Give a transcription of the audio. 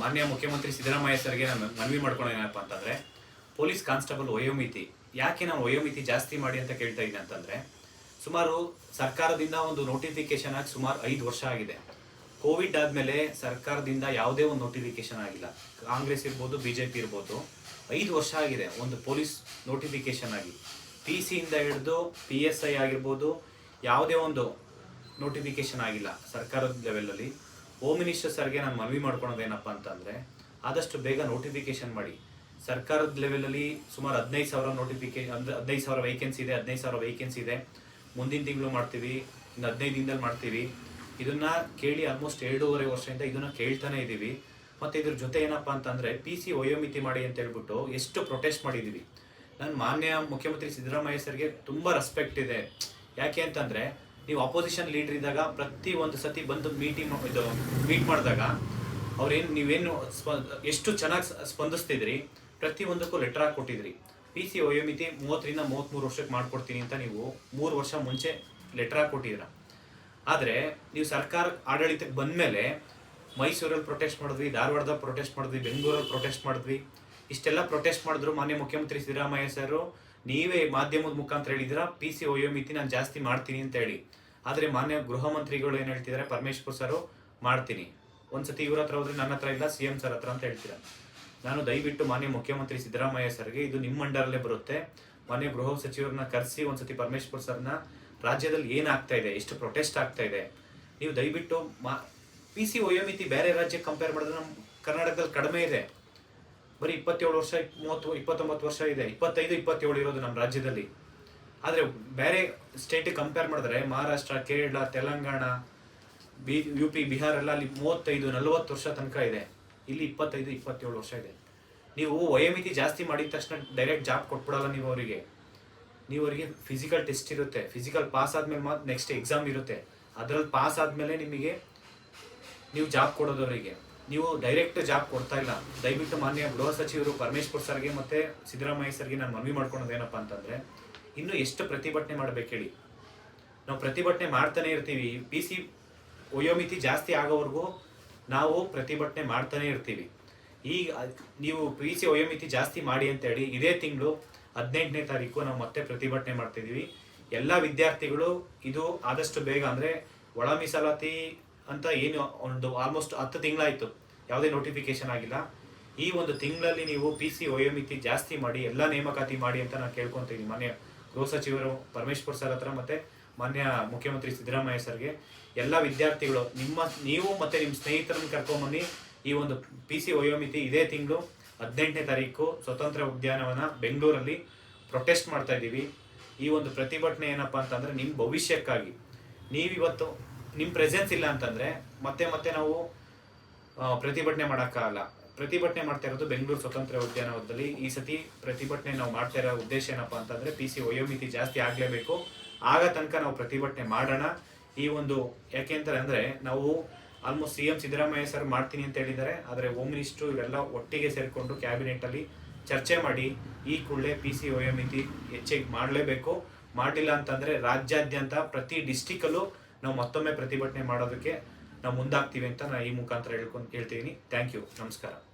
ಮಾನ್ಯ ಮುಖ್ಯಮಂತ್ರಿ ಸಿದ್ದರಾಮಯ್ಯ ಸರ್ಗೆ ನಾನು ಮನವಿ ಮಾಡ್ಕೊಂಡು ಏನಪ್ಪ ಅಂತಂದ್ರೆ, ಪೊಲೀಸ್ ಕಾನ್ಸ್ಟೇಬಲ್ ವಯೋಮಿತಿ, ಯಾಕೆ ನಾನು ವಯೋಮಿತಿ ಜಾಸ್ತಿ ಮಾಡಿ ಅಂತ ಕೇಳ್ತಾ ಇದ್ದೀನಿ ಅಂತಂದ್ರೆ, ಸುಮಾರು ಸರ್ಕಾರದಿಂದ ಒಂದು ನೋಟಿಫಿಕೇಶನ್ ಆಗಿ ಸುಮಾರು ಐದು ವರ್ಷ ಆಗಿದೆ. ಕೋವಿಡ್ ಆದ್ಮೇಲೆ ಸರ್ಕಾರದಿಂದ ಯಾವುದೇ ಒಂದು ನೋಟಿಫಿಕೇಶನ್ ಆಗಿಲ್ಲ. ಕಾಂಗ್ರೆಸ್ ಇರ್ಬೋದು, ಬಿಜೆಪಿ ಇರ್ಬೋದು, ಐದು ವರ್ಷ ಆಗಿದೆ ಒಂದು ಪೊಲೀಸ್ ನೋಟಿಫಿಕೇಶನ್ ಆಗಿ. ಪಿ ಸಿಯಿಂದ ಹಿಡಿದು ಪಿ ಎಸ್ ಐ ಆಗಿರ್ಬೋದು, ಯಾವುದೇ ಒಂದು ನೋಟಿಫಿಕೇಶನ್ ಆಗಿಲ್ಲ ಸರ್ಕಾರದ ಲೆವೆಲಲ್ಲಿ ಹೋಮ್ ಮಿನಿಸ್ಟರ್ ಸರ್ಗೆ ನಾನು ಮನವಿ ಮಾಡ್ಕೊಳೋದು ಏನಪ್ಪ ಅಂತಂದರೆ, ಆದಷ್ಟು ಬೇಗ ನೋಟಿಫಿಕೇಶನ್ ಮಾಡಿ. ಸರ್ಕಾರದ ಲೆವೆಲಲ್ಲಿ ಸುಮಾರು ಹದಿನೈದು ಸಾವಿರ ನೋಟಿಫಿಕೇಶನ್ ಅಂದರೆ ಹದಿನೈದು ಸಾವಿರ ವೇಕೆನ್ಸಿ ಇದೆ, ಹದಿನೈದು ಸಾವಿರ ವೈಕೆನ್ಸಿ ಇದೆ. ಮುಂದಿನ ತಿಂಗಳು ಮಾಡ್ತೀವಿ, ಇನ್ನು ಹದಿನೈದು ದಿನದಲ್ಲಿ ಮಾಡ್ತೀವಿ. ಇದನ್ನ ಕೇಳಿ ಆಲ್ಮೋಸ್ಟ್ ಎರಡೂವರೆ ವರ್ಷದಿಂದ ಇದನ್ನ ಕೇಳ್ತಾನೆ ಇದ್ದೀವಿ ಮತ್ತೆ ಇದ್ರ ಜೊತೆ ಏನಪ್ಪಾ ಅಂತಂದರೆ ಪಿ ಸಿ ವಯೋಮಿತಿ ಮಾಡಿ ಅಂತ ಹೇಳ್ಬಿಟ್ಟು ಎಷ್ಟು ಪ್ರೊಟೆಸ್ಟ್ ಮಾಡಿದೀವಿ. ನಾನು ಮಾನ್ಯ ಮುಖ್ಯಮಂತ್ರಿ ಸಿದ್ದರಾಮಯ್ಯ ಸರ್ಗೆ ತುಂಬಾ ರೆಸ್ಪೆಕ್ಟ್ ಇದೆ. ಯಾಕೆ ಅಂತಂದ್ರೆ ನೀವು ಅಪೋಸಿಷನ್ ಲೀಡರ್ ಇದ್ದಾಗ ಪ್ರತಿ ಒಂದು ಸತಿ ಬಂದು ಮೀಟಿಂಗ್ ಇದು ಮೀಟ್ ಮಾಡಿದಾಗ ಅವ್ರೇನು ನೀವೇನು ಸ್ಪ ಎಷ್ಟು ಚೆನ್ನಾಗಿ ಸ್ಪಂದಿಸ್ತಿದ್ರಿ? ಪ್ರತಿ ಒಂದಕ್ಕೂ ಲೆಟರ್ ಹಾಕಿ ಕೊಟ್ಟಿದ್ರಿ ಪಿ ಸಿ ವಯೋಮಿತಿ ಮೂವತ್ತರಿಂದ ಮೂವತ್ತ್ಮೂರು ವರ್ಷಕ್ಕೆ ಮಾಡ್ಕೊಡ್ತೀನಿ ಅಂತ ನೀವು ಮೂರು ವರ್ಷ ಮುಂಚೆ ಲೆಟರ್ ಹಾಕಿ ಕೊಟ್ಟಿದ್ದೀರ ಆದರೆ ನೀವು ಸರ್ಕಾರ ಆಡಳಿತಕ್ಕೆ ಬಂದಮೇಲೆ ಮೈಸೂರಲ್ಲಿ ಪ್ರೊಟೆಸ್ಟ್ ಮಾಡಿದ್ವಿ ಧಾರವಾಡದಲ್ಲಿ ಪ್ರೊಟೆಸ್ಟ್ ಮಾಡಿದ್ವಿ, ಬೆಂಗಳೂರಲ್ಲಿ ಪ್ರೊಟೆಸ್ಟ್ ಮಾಡಿದ್ವಿ. ಇಷ್ಟೆಲ್ಲ ಪ್ರೊಟೆಸ್ಟ್ ಮಾಡಿದ್ರು ಮಾನ್ಯ ಮುಖ್ಯಮಂತ್ರಿ ಸಿದ್ದರಾಮಯ್ಯ ಸರ್ ನೀವೇ ಮಾಧ್ಯಮದ ಮುಖಾಂತರ ಹೇಳಿದಿರಾ ಪಿ ಸಿ ಮಿತಿ ನಾನು ಜಾಸ್ತಿ ಮಾಡ್ತೀನಿ ಅಂತ ಹೇಳಿ. ಆದರೆ ಮಾನ್ಯ ಗೃಹ ಮಂತ್ರಿಗಳು ಏನು ಹೇಳ್ತಿದ್ದಾರೆ? ಪರಮೇಶ್ವರ್ ಸರ್ ಮಾಡ್ತೀನಿ. ಒಂದ್ಸತಿ ಇವ್ರ ಹತ್ರ ಹೋದ್ರೆ ನನ್ನ ಹತ್ರ ಇಲ್ಲ ಸಿ ಎಂ ಸರ್ ಹತ್ರ ಅಂತ ಹೇಳ್ತೀರಾ? ನಾನು ದಯವಿಟ್ಟು ಮಾನ್ಯ ಮುಖ್ಯಮಂತ್ರಿ ಸಿದ್ದರಾಮಯ್ಯ ಸರ್ಗೆ ಇದು ನಿಮ್ಮ ಅಂಡರಲ್ಲೇ ಬರುತ್ತೆ. ಮಾನ್ಯ ಗೃಹ ಸಚಿವರನ್ನ ಕರೆಸಿ ಒಂದ್ಸತಿ ಪರಮೇಶ್ವರ್ ಸರ್ನ ರಾಜ್ಯದಲ್ಲಿ ಏನಾಗ್ತಾ ಇದೆ? ಎಷ್ಟು ಪ್ರೊಟೆಸ್ಟ್ ಆಗ್ತಾ ಇದೆ? ನೀವು ದಯವಿಟ್ಟು ಮಾ ಪಿ ಸಿ ವಯೋಮಿತಿ ಬೇರೆ ರಾಜ್ಯಕ್ಕೆ ಕಂಪೇರ್ ಮಾಡಿದ್ರೆ ನಮ್ಮ ಕರ್ನಾಟಕದಲ್ಲಿ ಕಡಿಮೆ ಇದೆ. ಬರೀ ಇಪ್ಪತ್ತೇಳು ವರ್ಷ, ಮೂವತ್ತು, ಇಪ್ಪತ್ತೊಂಬತ್ತು ವರ್ಷ ಇದೆ. ಇಪ್ಪತ್ತೈದು, ಇಪ್ಪತ್ತೇಳು ಇರೋದು ನಮ್ಮ ರಾಜ್ಯದಲ್ಲಿ. ಆದರೆ ಬೇರೆ ಸ್ಟೇಟಿಗೆ ಕಂಪೇರ್ ಮಾಡಿದ್ರೆ Maharashtra, Kerala, Telangana, B U P Bihar ಎಲ್ಲ ಅಲ್ಲಿ ಮೂವತ್ತೈದು, ನಲವತ್ತು ವರ್ಷ ತನಕ ಇದೆ. ಇಲ್ಲಿ ಇಪ್ಪತ್ತೈದು, ಇಪ್ಪತ್ತೇಳು ವರ್ಷ ಇದೆ. ನೀವು ವಯೋಮಿತಿ ಜಾಸ್ತಿ ಮಾಡಿದ ತಕ್ಷಣ ಡೈರೆಕ್ಟ್ ಜಾಬ್ ಕೊಟ್ಬಿಡಲ್ಲ ನೀವು ಅವರಿಗೆ. ನೀವು ಅವರಿಗೆ ಫಿಸಿಕಲ್ ಟೆಸ್ಟ್ ಇರುತ್ತೆ. ಫಿಸಿಕಲ್ ಪಾಸ್ ಆದಮೇಲೆ ಮಾತ್ರ ನೆಕ್ಸ್ಟ್ ಎಕ್ಸಾಮ್ ಇರುತ್ತೆ. ಅದರಲ್ಲಿ ಪಾಸ್ ಆದಮೇಲೆ ನಿಮಗೆ ನೀವು ಜಾಬ್ ಕೊಡೋದವರಿಗೆ ನೀವು ಡೈರೆಕ್ಟ್ ಜಾಬ್ ಕೊಡ್ತಾ ಇಲ್ಲ. ದಯವಿಟ್ಟು ಮಾನ್ಯ ಗೃಹ ಸಚಿವರು ಪರಮೇಶ್ವರ್ ಸರ್ಗೆ ಮತ್ತೆ ಸಿದ್ದರಾಮಯ್ಯ ಸರ್ಗೆ ನಾನು ಮನವಿ ಮಾಡ್ಕೊಳೋದು ಏನಪ್ಪ ಅಂತಂದ್ರೆ, ಇನ್ನು ಎಷ್ಟು ಪ್ರತಿಭಟನೆ ಮಾಡ್ಬೇಕು ಹೇಳಿ. ನಾವು ಪ್ರತಿಭಟನೆ ಮಾಡ್ತಾನೆ ಇರ್ತೀವಿ. ಪಿ ಸಿ ವಯೋಮಿತಿ ಜಾಸ್ತಿ ಆಗೋವರೆಗೂ ನಾವು ಪ್ರತಿಭಟನೆ ಮಾಡ್ತಾನೆ ಇರ್ತೀವಿ. ಈಗ ನೀವು ಪಿ ಸಿ ವಯೋಮಿತಿ ಜಾಸ್ತಿ ಮಾಡಿ ಅಂತ ಹೇಳಿ, ಇದೇ ತಿಂಗಳು ಹದಿನೆಂಟನೇ ತಾರೀಕು ನಾವು ಮತ್ತೆ ಪ್ರತಿಭಟನೆ ಮಾಡ್ತಿದ್ದೀವಿ ಎಲ್ಲ ವಿದ್ಯಾರ್ಥಿಗಳು ಇದು ಆದಷ್ಟು ಬೇಗ ಅಂದ್ರೆ ಒಳ ಮೀಸಲಾತಿ ಅಂತ ಏನು ಒಂದು ಆಲ್ಮೋಸ್ಟ್ ಹತ್ತು ತಿಂಗಳಾಯಿತು. ಯಾವುದೇ ನೋಟಿಫಿಕೇಶನ್ ಆಗಿಲ್ಲ. ಈ ಒಂದು ತಿಂಗಳಲ್ಲಿ ನೀವು ಪಿ ಸಿ ವಯೋಮಿತಿ ಜಾಸ್ತಿ ಮಾಡಿ, ಎಲ್ಲ ನೇಮಕಾತಿ ಮಾಡಿ ಅಂತ ನಾನು ಕೇಳ್ಕೊತೀನಿ ಮಾನ್ಯ ಗೃಹ ಸಚಿವರು ಪರಮೇಶ್ವರ್ ಸರ್ ಹತ್ರ ಮತ್ತೆ ಮಾನ್ಯ ಮುಖ್ಯಮಂತ್ರಿ ಸಿದ್ದರಾಮಯ್ಯ ಸರ್ಗೆ ಎಲ್ಲ ವಿದ್ಯಾರ್ಥಿಗಳು, ನಿಮ್ಮ, ನೀವು ಮತ್ತೆ ನಿಮ್ಮ ಸ್ನೇಹಿತರನ್ನು ಕರ್ಕೊಂಬನ್ನಿ ಈ ಒಂದು ಪಿ ಸಿ ವಯೋಮಿತಿ ಇದೇ ತಿಂಗಳು ಹದಿನೆಂಟನೇ ತಾರೀಕು ಸ್ವತಂತ್ರ ಉದ್ಯಾನವನ ಬೆಂಗಳೂರಲ್ಲಿ ಪ್ರೊಟೆಸ್ಟ್ ಮಾಡ್ತಾ ಇದ್ದೀವಿ. ಈ ಒಂದು ಪ್ರತಿಭಟನೆ ಏನಪ್ಪಾ ಅಂತಂದ್ರೆ ನಿಮ್ಮ ಭವಿಷ್ಯಕ್ಕಾಗಿ. ನೀವಿವತ್ತು ನಿಮ್ಮ ಪ್ರೆಸೆನ್ಸ್ ಇಲ್ಲ ಅಂತಂದ್ರೆ ಮತ್ತೆ ಮತ್ತೆ ನಾವು ಪ್ರತಿಭಟನೆ ಮಾಡೋಕ್ಕಾಗಲ್ಲ. ಪ್ರತಿಭಟನೆ ಮಾಡ್ತಾ ಇರೋದು ಬೆಂಗಳೂರು ಸ್ವತಂತ್ರ ಉದ್ಯಾನವನದಲ್ಲಿ. ಈ ಸತಿ ಪ್ರತಿಭಟನೆ ನಾವು ಮಾಡ್ತಾ ಇರೋ ಉದ್ದೇಶ ಏನಪ್ಪಾ ಅಂತಂದ್ರೆ ಪಿ ಸಿ ವಯೋಮಿತಿ ಜಾಸ್ತಿ ಆಗಲೇಬೇಕು. ಆಗ ತನಕ ನಾವು ಪ್ರತಿಭಟನೆ ಮಾಡೋಣ. ಈ ಒಂದು ಯಾಕೆ ಅಂತಾರೆ ಅಂದ್ರೆ ನಾವು almost C M Siddaramaiah sir ಮಾಡ್ತೀನಿ ಅಂತ ಹೇಳಿದ್ದಾರೆ. ಆದರೆ ಹೋಮ್ ಮಿನಿಸ್ಟ್ರು ಇವೆಲ್ಲ ಒಟ್ಟಿಗೆ ಸೇರಿಕೊಂಡು ಕ್ಯಾಬಿನೆಟ್ ಅಲ್ಲಿ ಚರ್ಚೆ ಮಾಡಿ ಈ ಕೂಡಲೇ ಪಿ ಸಿ ವಯೋಮಿತಿ ಹೆಚ್ಚಿಗೆ ಮಾಡಲೇಬೇಕು. ಮಾಡಲಿಲ್ಲ ಅಂತಂದ್ರೆ ರಾಜ್ಯಾದ್ಯಂತ ಪ್ರತಿ ಡಿಸ್ಟಿಕಲ್ಲೂ ನಾವು ಮತ್ತೊಮ್ಮೆ ಪ್ರತಿಭಟನೆ ಮಾಡೋದಕ್ಕೆ ನಾವು ಮುಂದಾಗ್ತೀವಿ ಅಂತ ನಾನು ಈ ಮುಖಾಂತರ ಹೇಳ್ಕೊಂಡು ಹೇಳ್ತೀನಿ ಥ್ಯಾಂಕ್ ಯು ನಮಸ್ಕಾರ.